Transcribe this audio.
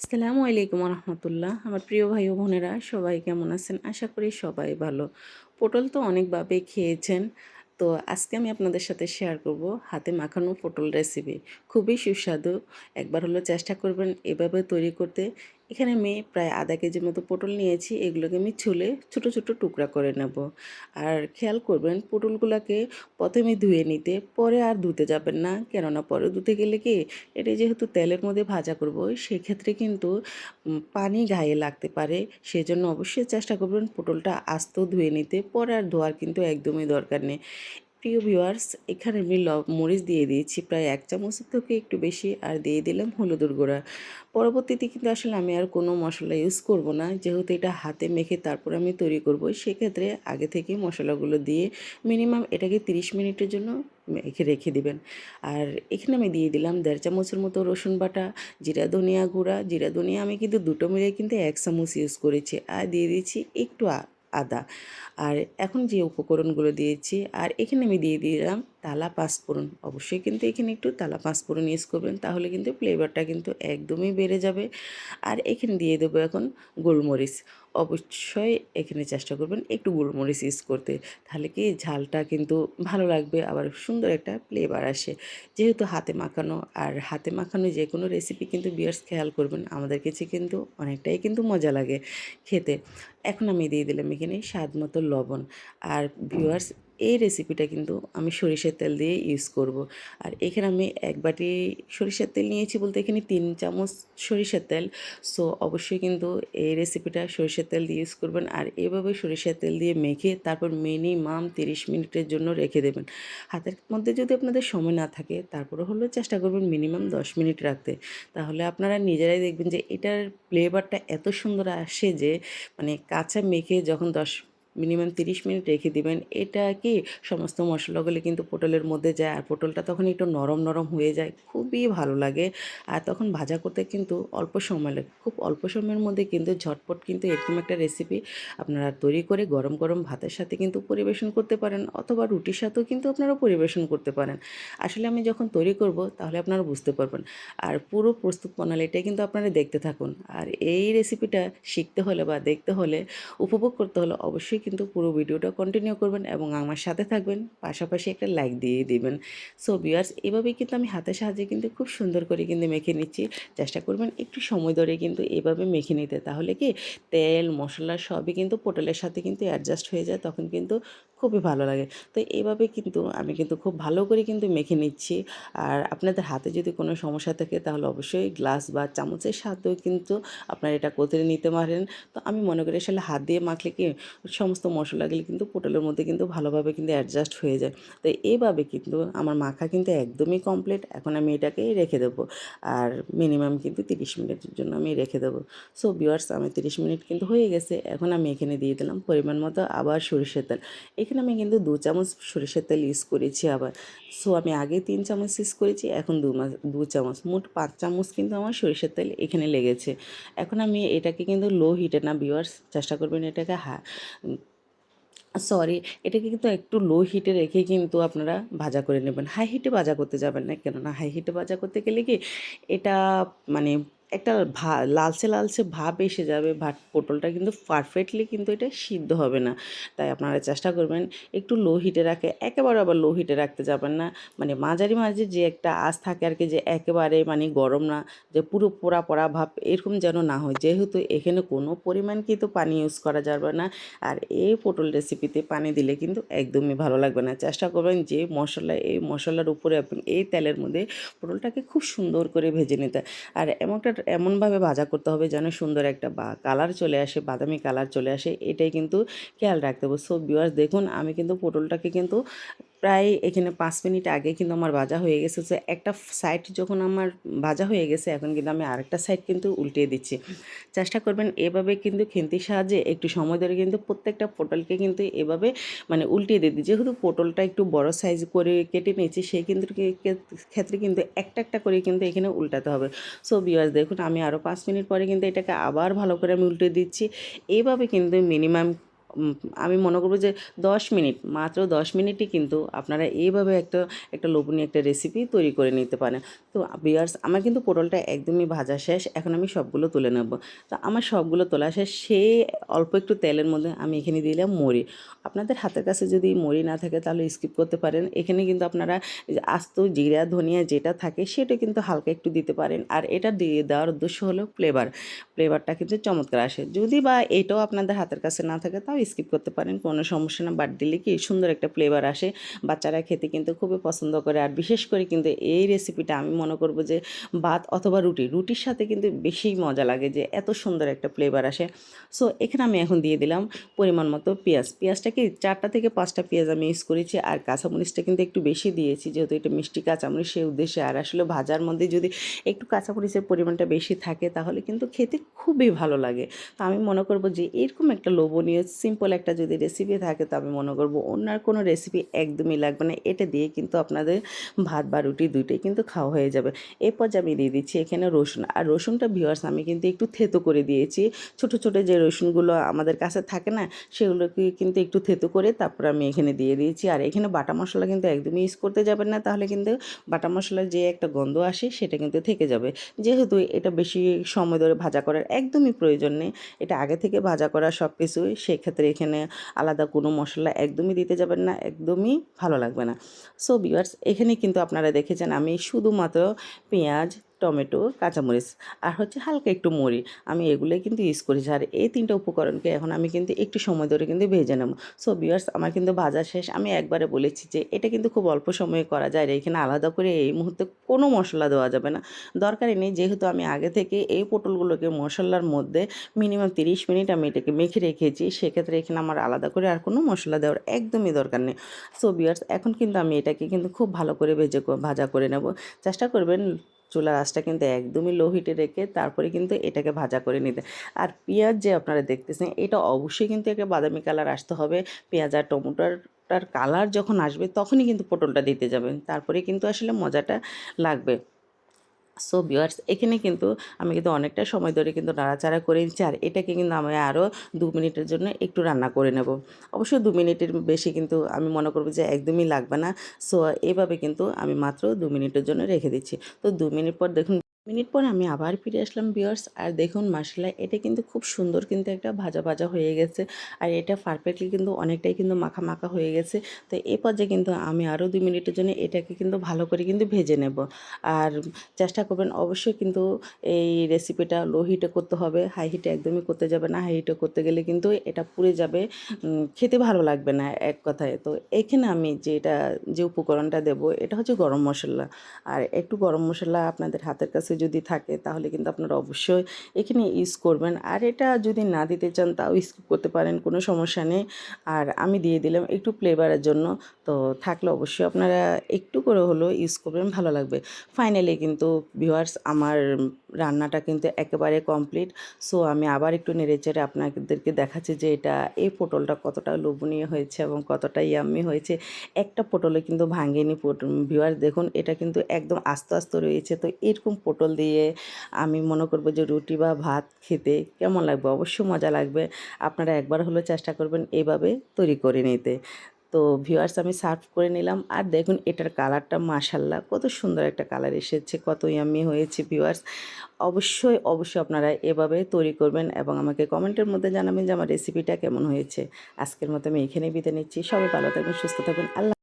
আসসালামু আলাইকুম রহমতুল্লাহ আমার প্রিয় ভাই ও বোনেরা, সবাই কেমন আছেন? আশা করি সবাই ভালো। পটল তো অনেকভাবে খেয়েছেন, তো আজকে আমি আপনাদের সাথে শেয়ার করব হাতে মাখানো পটল রেসিপি খুবই সুস্বাদু। একবার হলো চেষ্টা করবেন এভাবে তৈরি করতে। এখানে আমি প্রায় আধা কেজির মতো পটল নিয়েছি, এগুলোকে আমি ছুলে ছোট ছোট টুকরা করে নেব। আর খেয়াল করবেন পটলগুলোকে প্রথমে ধুয়ে নিতে, পরে আর ধুতে যাবেন না। কেননা পরে ধুতে গেলে কি, এটা যেহেতু তেলের মধ্যে ভাজা করব, সেক্ষেত্রে কিন্তু পানি গায়ে লাগতে পারে। সেজন্য অবশ্যই চেষ্টা করবেন পটলটা আস্ত ধুয়ে নিতে, পরে আর ধোয়ার কিন্তু একদমই দরকার নেই। প্রিয় ভিউয়ার্স, এখানে আমি লব, মরিচ দিয়ে দিয়েছি প্রায় এক চামচের থেকে একটু বেশি আর দিয়ে দিলাম হলুদের গুঁড়া। পরবর্তীতে কিন্তু আসলে আমি আর কোনো মশলা ইউজ করব না। যেহেতু এটা হাতে মেখে তারপর আমি তৈরি করব, সেক্ষেত্রে আগে থেকে মশলাগুলো দিয়ে মিনিমাম এটাকে 30 মিনিটের জন্য মেখে রেখে দিবেন। আর এখানে আমি দিয়ে দিলাম দেড় চামচের মতো রসুন বাটা, জিরা ধনিয়া গুঁড়া। জিরা ধনিয়া আমি কিন্তু দুটো মিলে কিন্তু এক চামচ ইউজ করেছি। আর দিয়ে দিচ্ছি একটু আদা। আর এখন যে উপকরণগুলো দিয়েছি আর এখানে আমি দিয়ে দিলাম তালা পাঁচফোড়ন। অবশ্যই কিন্তু এখানে একটু তালা পাঁচফোড়ন ইউজ করবেন, তাহলে কিন্তু ফ্লেভারটা কিন্তু একদমই বেড়ে যাবে। আর এখানে দিয়ে দেবো এখন গোলমরিচ। অবশ্যই এখানে চেষ্টা করবেন একটু গোলমরিচ ইউজ করতে, তাহলে কি ঝালটা কিন্তু ভালো লাগবে, আবার সুন্দর একটা ফ্লেভার আসে। যেহেতু হাতে মাখানো, আর হাতে মাখানো যে কোনো রেসিপি কিন্তু বিয়ার্স খেয়াল করবেন, আমাদের কাছে কিন্তু অনেকটাই কিন্তু মজা লাগে খেতে। এখন আমি দিয়ে দিলাম এখানে স্বাদ মতো লবণ। আর ভিউয়ার্স এই রেসিপিটা কিন্তু আমি সরিষার তেল দিয়ে ইউজ করব। আর এখানে আমি এক বাটি সরিষার তেল নিয়েছি বলতে এখানে তিন চামচ সরিষার তেল। সো অবশ্যই কিন্তু এই রেসিপিটা সরিষার তেল দিয়ে ইউজ করবেন আর এভাবে সরিষার তেল দিয়ে মেখে তারপর মিনিমাম তিরিশ মিনিটের জন্য রেখে দেবেন। হাতের মধ্যে যদি আপনাদের সময় না থাকে, তারপরে হলো চেষ্টা করবেন মিনিমাম দশ মিনিট রাখতে। তাহলে আপনারা নিজেরাই দেখবেন যে এটার ফ্লেভারটা এত সুন্দর আসে যে মানে কাঁচা মেখে যখন দশ মিনিমাম তিরিশ মিনিট রেখে দিবেন। এটা কি সমস্ত মশলাগুলি কিন্তু পটলের মধ্যে যায় আর পটলটা তখন একটু নরম নরম হয়ে যায়, খুবই ভালো লাগে। আর তখন ভাজা করতে কিন্তু অল্প সময় লাগে। খুব অল্প সময়ের মধ্যে কিন্তু ঝটপট কিন্তু এরকম একটা রেসিপি আপনারা তৈরি করে গরম গরম ভাতের সাথে কিন্তু পরিবেশন করতে পারেন অথবা রুটির সাথেও কিন্তু আপনারা পরিবেশন করতে পারেন। আসলে আমি যখন তৈরি করব তাহলে আপনারা বুঝতে পারবেন। আর পুরো প্রস্তুত প্রণালীটাই কিন্তু আপনারা দেখতে থাকুন। আর এই রেসিপিটা শিখতে হলে বা দেখতে হলে, উপভোগ করতে হলে অবশ্যই কিন্তু পুরো ভিডিওটা কন্টিনিউ করবেন এবং আমার সাথে থাকবেন। পাশাপাশি একটা লাইক দিয়ে দিবেন। সো বিয়ার্স এভাবেই কিন্তু আমি হাতের সাহায্যে কিন্তু খুব সুন্দর করে কিন্তু মেখে নিচ্ছি। চেষ্টা করবেন একটু সময় ধরে কিন্তু এভাবে মেখে নিতে। তাহলে কি তেল, মশলা সবই কিন্তু পটলের সাথে কিন্তু অ্যাডজাস্ট হয়ে যায়। তখন কিন্তু খুবই ভালো লাগে। তো এইভাবে কিন্তু আমি কিন্তু খুব ভালো করে কিন্তু মেখে নিচ্ছি। আর আপনাদের হাতে যদি কোনো সমস্যা থাকে তাহলে অবশ্যই গ্লাস বা চামচের সাথেও কিন্তু আপনারা এটা কোথায় নিতে পারেন। তো আমি মনে করি আসলে হাত দিয়ে মাখলে কি সমস্ত মশলাগুলি কিন্তু পটলের মধ্যে কিন্তু ভালোভাবে কিন্তু অ্যাডজাস্ট হয়ে যায়। তো এইভাবে কিন্তু আমার মাখা কিন্তু একদমই কমপ্লিট এখন আমি এটাকে রেখে দেবো। আর মিনিমাম কিন্তু তিরিশ মিনিটের জন্য আমি রেখে দেবো। সো বিয়ার্স আমি তিরিশ মিনিট কিন্তু হয়ে গেছে। এখন আমি এখানে দিয়ে দিলাম পরিমাণ মতো আবার সরিষার তেল। এখানে আমি কিন্তু দু চামচ সরিষার তেল ইউজ করেছি আবার। সো আমি আগে তিন চামচ ইউজ করেছি, এখন দু মাস দু চামচ। মোট পাঁচ চামচ কিন্তু আমার সরিষার তেল এখানে লেগেছে। এখন আমি এটাকে কিন্তু লো হিটে না বিওয়ার্স চেষ্টা করবেন এটাকে হা সরি এটাকে কিন্তু একটু লো হিটে রেখে কিন্তু আপনারা ভাজা করে নেবেন। হাই হিটে ভাজা করতে যাবেন না, কেননা হাই হিটে ভাজা করতে গেলে কি, এটা মানে একটা ভা, লালচে লালচে ভাব এসে যাবে ভাট পটলটা কিন্তু পারফেক্টলি কিন্তু এটা সিদ্ধ হবে না। তাই আপনারা চেষ্টা করবেন একটু লো হিটে রাখে, একেবারে আবার লো হিটে রাখতে যাবেন না। মানে মাঝারি মাঝে যে একটা আঁচ থাকে আর কি যে একেবারে মানে গরম না, যে পুরো পোড়া পোড়া ভাব এরকম যেন না হয়। যেহেতু এখানে কোনো পরিমাণ কিন্তু পানি ইউজ করা যাবে না, আর এই পটল রেসিপিতে পানি দিলে কিন্তু একদমই ভালো লাগবে না। চেষ্টা করবেন যে মশলা, এই মশলার উপরে আপনি এই তেলের মধ্যে পটলটাকে খুব সুন্দর করে ভেজে নিতে। আর এমনটা এমনভাবে ভাজা করতে হবে যেন সুন্দর একটা বা কালার চলে আসে, বাদামি কালার চলে আসে, এটাই কিন্তু খেয়াল রাখতে হবে। সো বিওয়ার্স দেখুন, আমি কিন্তু পটলটাকে কিন্তু প্রায় এখানে পাঁচ মিনিট আগে কিন্তু আমার ভাজা হয়ে গেছে। সো একটা সাইড যখন আমার ভাজা হয়ে গেছে, এখন কিন্তু আমি আরেকটা সাইড কিন্তু উল্টিয়ে দিচ্ছি। চেষ্টা করবেন এভাবে কিন্তু খেন্তির সাহায্যে একটু সময় ধরে কিন্তু প্রত্যেকটা পটলকে কিন্তু এভাবে মানে উল্টিয়ে দিই যেহেতু পটলটা একটু বড় সাইজ করে কেটে নিয়েছি সেই কিন্তু ক্ষেত্রে কিন্তু একটা একটা করে কিন্তু এখানে উল্টাতে হবে। সো বিয়ার্স দেখুন আমি আরও পাঁচ মিনিট পরে কিন্তু এটাকে আবার ভালো করে আমি উল্টে দিচ্ছি। এইভাবে কিন্তু মিনিমাম আমি মনে করব যে দশ মিনিট, মাত্র দশ মিনিটই কিন্তু আপনারা এইভাবে একটা একটা লোভনীয় একটা রেসিপি তৈরি করে নিতে পারেন। তো বিয়ার্স আমার কিন্তু পটলটা একদমই ভাজা শেষ, এখন আমি সবগুলো তুলে নেব। তো আমার সবগুলো তোলা শেষ সেই অল্প একটু তেলের মধ্যে আমি এখানে দিলাম মুড়ি আপনাদের হাতের কাছে যদি মুড়ি না থাকে তাহলে স্কিপ করতে পারেন। এখানে কিন্তু আপনারা আস্ত জিরা, ধনিয়া যেটা থাকে সেটা কিন্তু হালকা একটু দিতে পারেন। আর এটা দিয়ে দেওয়ার উদ্দেশ্য হলো ফ্লেভার ফ্লেভারটা কিন্তু চমৎকার আসে। যদি বা এটাও আপনাদের হাতের কাছে না থাকে তাও স্কিপ করতে পারেন, কোনো সমস্যা না। বাদ দিলে কি সুন্দর একটা ফ্লেভার আসে। বাচ্চারা খেতে কিন্তু খুবই পছন্দ করে। আর বিশেষ করে কিন্তু এই রেসিপিটা আমি মনে করব যে ভাত অথবা রুটি, রুটির সাথে কিন্তু বেশি মজা লাগে যে এত সুন্দর একটা ফ্লেভার আসে। সো এখানে আমি এখন দিয়ে দিলাম পরিমাণ মতো পেঁয়াজ। পেঁয়াজটা কি চারটা থেকে পাঁচটা পেঁয়াজ আমি ইউজ করেছি। আর কাঁচামরিচটা কিন্তু একটু বেশি দিয়েছি, যেহেতু এটা মিষ্টি কাঁচামরিচ সেই উদ্দেশ্যে। আর আসলে ভাজার মধ্যে যদি একটু কাঁচামরিচের পরিমাণটা বেশি থাকে, তাহলে কিন্তু খেতে খুবই ভালো লাগে। তো আমি মনে করব যে এরকম একটা লোভনীয় সিম্পল একটা যদি রেসিপি থাকে তো আমি মনে করব অন্য আর কোনো রেসিপি একদমই লাগবে না। এটা দিয়ে কিন্তু আপনাদের ভাত বা রুটি দুইটাই কিন্তু খাওয়া হয়ে যাবে। এরপর যে আমি দিয়ে দিচ্ছি এখানে রসুন। আর রসুনটা ভিওয়ার্স আমি কিন্তু একটু থেতো করে দিয়েছি। ছোট ছোট যে রসুনগুলো আমাদের কাছে থাকে না, সেগুলোকে কিন্তু একটু থেতো করে তারপর আমি এখানে দিয়ে দিয়েছি। আর এখানে বাটা মশলা কিন্তু একদমই ইউজ করতে যাবেন না, তাহলে কিন্তু বাটা মশলার যে একটা গন্ধ আসে, সেটা কিন্তু থেকে যাবে। যেহেতু এটা বেশি সময় ধরে ভাজা করার একদমই প্রয়োজন নেই, এটা আগে থেকে ভাজা করা সব কিছুই সেক্ষেত্রে এখানে আলাদা কোনো মশলা একদমই দিতে যাবেন না, একদমই ভালো লাগবে না। সো বিয়ার্স এখানে কিন্তু আপনারা দেখেছেন আমি শুধুমাত্র পেঁয়াজ টমেটো, কাঁচামরিচ আর হচ্ছে হালকা একটু মুড়ি। আমি এগুলোই কিন্তু ইউজ করেছি আর এই তিনটা উপকরণকে এখন আমি কিন্তু একটু সময় ধরে কিন্তু ভেজে নেব। সো বিয়ার্স আমার কিন্তু ভাজা শেষ। আমি একবারে বলেছি যে এটা কিন্তু খুব অল্প সময়ে করা যায় এখানে আলাদা করে এই মুহূর্তে কোনো মশলা দেওয়া যাবে না। দরকারই নেই। যেহেতু আমি আগে থেকে এই পটলগুলোকে মশলার মধ্যে মিনিমাম তিরিশ মিনিট আমি এটাকে মেখে রেখেছি, সেক্ষেত্রে এখানে আমার আলাদা করে আর কোনো মশলা দেওয়ার একদমই দরকার নেই। সো বিয়ার্স এখন কিন্তু আমি এটাকে কিন্তু খুব ভালো করে ভেজে ভাজা করে নেব। চেষ্টা করবেন চুলার আঁচটা কিন্তু একদমই লো হিটে রেখে তারপরে কিন্তু এটাকে ভাজা করে নিতে। আর পেঁয়াজ যে আপনারা দেখতেছেন, এটা অবশ্যই কিন্তু একে বাদামি কালার আসতে হবে। পেঁয়াজ আর টমেটোটার কালার যখন আসবে, তখনই কিন্তু পটলটা দিতে যাবেন। তারপরে কিন্তু আসলে মজাটা লাগবে। সো ভিউয়ার্স এখানে কিন্তু আমি কিন্তু অনেকটা সময় ধরে কিন্তু নাড়াচাড়া করে নিচ্ছি আর এটাকে কিন্তু আমি আরও দু মিনিটের জন্য একটু রান্না করে নেব। অবশ্যই দু মিনিটের বেশি কিন্তু আমি মনে করব যে একদমই লাগবে না। সো এভাবে কিন্তু আমি মাত্র দু মিনিটের জন্য রেখে দিচ্ছি। তো দু মিনিট পর দেখুন মিনিট পর আমি আবার ফিরে আসলাম বিয়ার্স আর দেখুন মশলা এটা কিন্তু খুব সুন্দর কিন্তু একটা ভাজা ভাজা হয়ে গেছে। আর এটা পারফেক্টলি কিন্তু অনেকটাই কিন্তু মাখা মাখা হয়ে গেছে। তো এই পর্যায়ে কিন্তু আমি আরও দুই মিনিটের জন্য এটাকে কিন্তু ভালো করে কিন্তু ভেজে নেব। আর চেষ্টা করবেন অবশ্যই কিন্তু এই রেসিপিটা লো হিটে করতে হবে। হাই হিটে একদমই করতে যাবে না। হাই হিটে করতে গেলে কিন্তু এটা পুড়ে যাবে খেতে ভালো লাগবে না এক কথায়। তো এখানে আমি যেটা, যে উপকরণটা দেব, এটা হচ্ছে গরম মশলা। আর একটু গরম মশলা আপনাদের হাতের কাছে যদি থাকে, তাহলে কিন্তু আপনারা অবশ্যই এখানে ইউজ করবেন। আর এটা যদি না দিতে চান, তাও স্কিপ করতে পারেন, কোনো সমস্যা নেই। আর আমি দিয়ে দিলাম একটু ফ্লেভারের জন্য। তো থাকলে অবশ্যই আপনারা একটু করে হলেও ইউজ করবেন, ভালো লাগবে। ফাইনালি কিন্তু ভিউয়ার্স আমার রান্নাটা কিন্তু একেবারে কমপ্লিট সো আমি আবার একটু নেড়েচেড়ে আপনাদেরকে দেখাচ্ছি যে এটা, এই পটলটা কতটা লোভনীয় হয়েছে এবং কতটা ইয়াম্মি হয়েছে। একটা পটলে কিন্তু ভাঙেনি ভিউয়ার্স দেখুন, এটা কিন্তু একদম আস্তে আস্তে রয়েছে। তো এরকম পটল দিয়ে আমি মনে করব যে রুটি বা ভাত খেতে কেমন লাগবে? অবশ্যই মজা লাগবে। আপনারা একবার হলেও চেষ্টা করবেন এভাবে তৈরি করে নিতে। তো ভিউয়ার্স আমি সার্ভ করে নিলাম। আর দেখুন, এটার কালারটা মাশাল্লাহ কত সুন্দর একটা কালার এসেছে, কত ইয়াম্মি হয়েছে ভিউয়ার্স অবশ্যই অবশ্যই আপনারা এভাবে তৈরি করবেন এবং আমাকে কমেন্টের মধ্যে জানাবেন যে আমার রেসিপিটা কেমন হয়েছে। আজকের মতো আমি এখানেই বিদায় নিচ্ছি। সবাই ভালো থাকবেন, সুস্থ থাকবেন। আল্লাহ